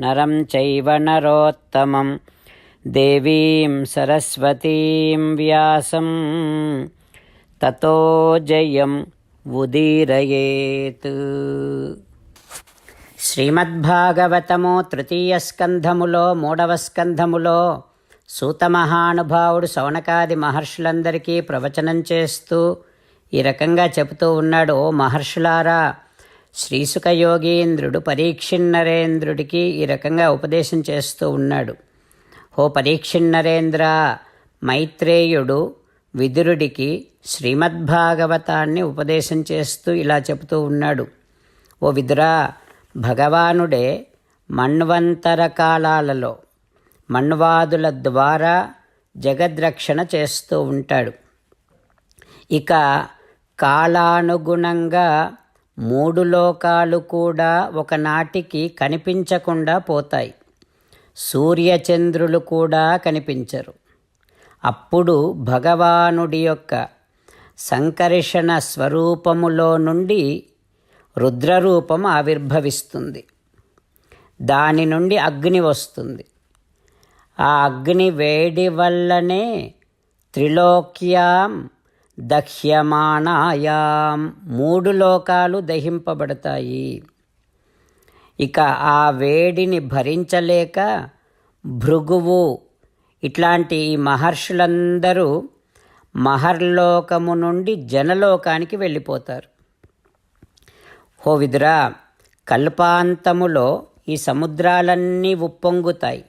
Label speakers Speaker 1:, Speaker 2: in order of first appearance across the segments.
Speaker 1: నరం చైవ నరోత్తమం దేవీం సరస్వతీం వ్యాసం తతో జయం ఉదీరయేత్ శ్రీమద్భాగవతము తృతీయ స్కంధములో మూడవ స్కంధములో సూతమహానుభావుడు సౌనకాది మహర్షులందరికీ ప్రవచనం చేస్తూ ఈ రకంగా చెబుతూ ఉన్నాడు ఓ మహర్షులారా శ్రీసుక యోగీంద్రుడు పరీక్షిన్నరేంద్రుడికి ఈ రకంగా ఉపదేశం చేస్తూ ఉన్నాడు. ఓ పరీక్షిన్నరేంద్ర మైత్రేయుడు విదురుడికి శ్రీమద్భాగవతాన్ని ఉపదేశం చేస్తూ ఇలా చెబుతూ ఉన్నాడు. ఓ విదురా భగవానుడే మన్వంతర కాలాలలో మన్వాదుల ద్వారా జగద్రక్షణ చేస్తూ ఉంటాడు. ఇక కాలానుగుణంగా మూడు లోకాలు కూడా ఒకనాటికి కనిపించకుండా పోతాయి. సూర్యచంద్రులు కూడా కనిపించరు. అప్పుడు భగవానుడి యొక్క సంకర్షణ స్వరూపములో నుండి రుద్రరూపం ఆవిర్భవిస్తుంది. దాని నుండి అగ్ని వస్తుంది. ఆ అగ్ని వేడి వల్లనే త్రిలోక్యాం దహ్యమానాయాం. మూడు లోకాలు దహింపబడతాయి. ఇక ఆ వేడిని భరించలేక భృగువు ఇట్లాంటి ఈ మహర్షులందరూ మహర్లోకము నుండి జనలోకానికి వెళ్ళిపోతారు. హో విదురా కల్పాంతములో ఈ సముద్రాలన్నీ ఉప్పొంగుతాయి.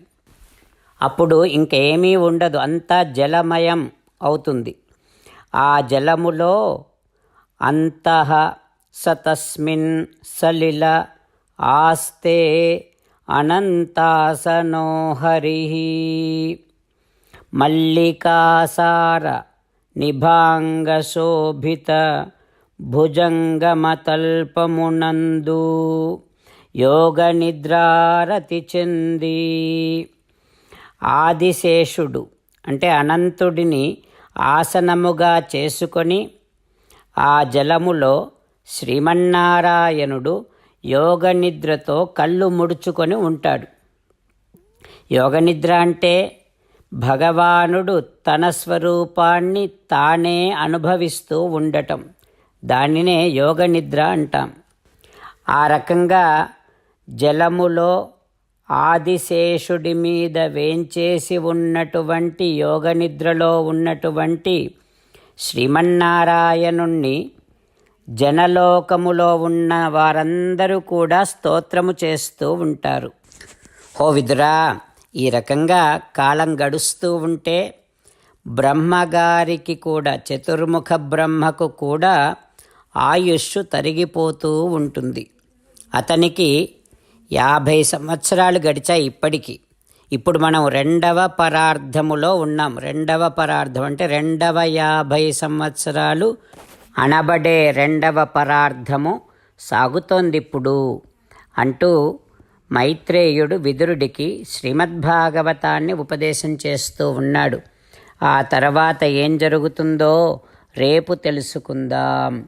Speaker 1: అప్పుడు ఇంకేమీ ఉండదు అంతా జలమయం అవుతుంది. ఆ జలములో అంతః సతస్మిన్ సలిల ఆస్తే అనంతాసనో హరి. మల్లికాసార నిభాంగశోభిత భుజంగమతల్పమునందు యోగ నిద్రారతి చెంది. ఆదిశేషుడు అంటే అనంతుడిని ఆసనముగా చేసుకొని ఆ జలములో శ్రీమన్నారాయణుడు యోగ నిద్రతో కళ్ళు ముడుచుకొని ఉంటాడు. యోగనిద్ర అంటే భగవానుడు తన స్వరూపాన్ని తానే అనుభవిస్తూ ఉండటం. దానినే యోగ నిద్ర అంటాం. ఆ రకంగా జలములో ఆదిశేషుడి మీద వేంచేసి ఉన్నటువంటి యోగనిద్రలో ఉన్నటువంటి శ్రీమన్నారాయణుణ్ణి జనలోకములో ఉన్న వారందరూ కూడా స్తోత్రము చేస్తూ ఉంటారు. హో విదురా ఈ రకంగా కాలం గడుస్తూ ఉంటే బ్రహ్మగారికి కూడా చతుర్ముఖ బ్రహ్మకు కూడా ఆయుష్ తరిగిపోతూ ఉంటుంది. అతనికి యాభై సంవత్సరాలు గడిచాయి ఇప్పటికీ. ఇప్పుడు మనం రెండవ పరార్థములో ఉన్నాం. రెండవ పరార్థం అంటే రెండవ యాభై సంవత్సరాలు అనబడే రెండవ పరార్థము సాగుతోంది ఇప్పుడు అంటూ మైత్రేయుడు విదురుడికి శ్రీమద్భాగవతాన్ని ఉపదేశం చేస్తూ ఉన్నాడు. ఆ తర్వాత ఏం జరుగుతుందో రేపు తెలుసుకుందాం.